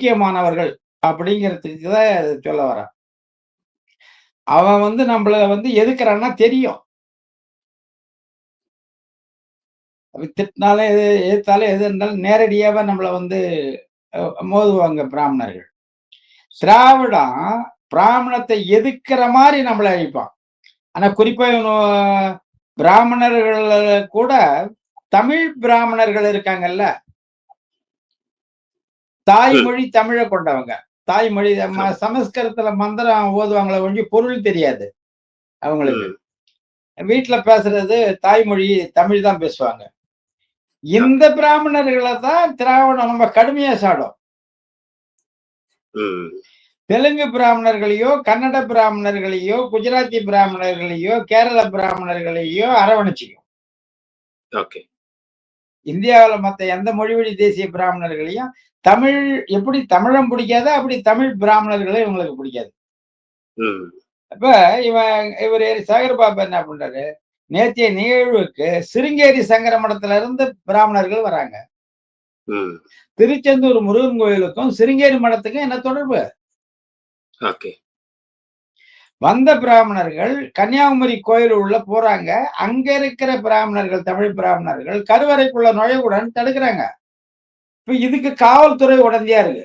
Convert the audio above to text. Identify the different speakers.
Speaker 1: முக்கியமானவர்கள் அப்படிங்கிறதுக்கு தான் சொல்ல வரேன். அவன் வந்து நம்மள வந்து எதுக்குறான்னா தெரியும். திட்டினாலும் எது எதிர்த்தாலும் எது இருந்தாலும் நேரடியாவே நம்மளை வந்து மோதுவாங்க பிராமணர்கள். திராவிடம் பிராமணத்தை எதிர்க்கிற மாதிரி நம்மளை அழிப்பான். ஆனா குறிப்பா பிராமணர்கள் கூட தமிழ் பிராமணர்கள் இருக்காங்கல்ல. தாய்மொழி தமிழ கொண்டவங்க. தாய்மொழி. சமஸ்கிருதத்துல மந்திரம் ஓதுவாங்களே ஒழிஞ்சு பொருள் தெரியாது. அவங்களுக்கு.
Speaker 2: ம்.
Speaker 1: வீட்ல பேசுறது தாய்மொழி தமிழ் தான் பேசுவாங்க. இந்த பிராமணர்கள தான் திராவிடம் நம்ம கடுமையா சாடும். தெலுங்கு பிராமணர்களையோ, கன்னட பிராமணர்களையோ, குஜராத்தி பிராமணர்களையோ, கேரள பிராமணர்களையோ அரவணைச்சுக்கும். இந்தியாவுல மத்த எந்த மொழிவழி தேசிய பிராமணர்களையும் தமிழ் எப்படி தமிழம் பிடிக்காதோ, அப்படி தமிழ் பிராமணர்களே இவங்களுக்கு பிடிக்காது. அப்ப இவன் இவரு சேகர் பாபு என்ன பண்றாரு, நேத்தைய நிகழ்வுக்கு சிருங்கேரி சங்கர மடத்துல இருந்து பிராமணர்கள் வராங்க. திருச்செந்தூர் முருகன் கோயிலுக்கும், சிருங்கேரி மடத்துக்கும் என்ன தொடர்பு? வந்த பிராமணர்கள் கன்னியாகுமரி கோயில் உள்ள போறாங்க. அங்க இருக்கிற பிராமணர்கள், தமிழ் பிராமணர்கள் கருவறைக்குள்ள நுழைவுடன் தடுக்குறாங்க. இப்ப இதுக்கு காவல்துறை உடந்தையா இருக்கு.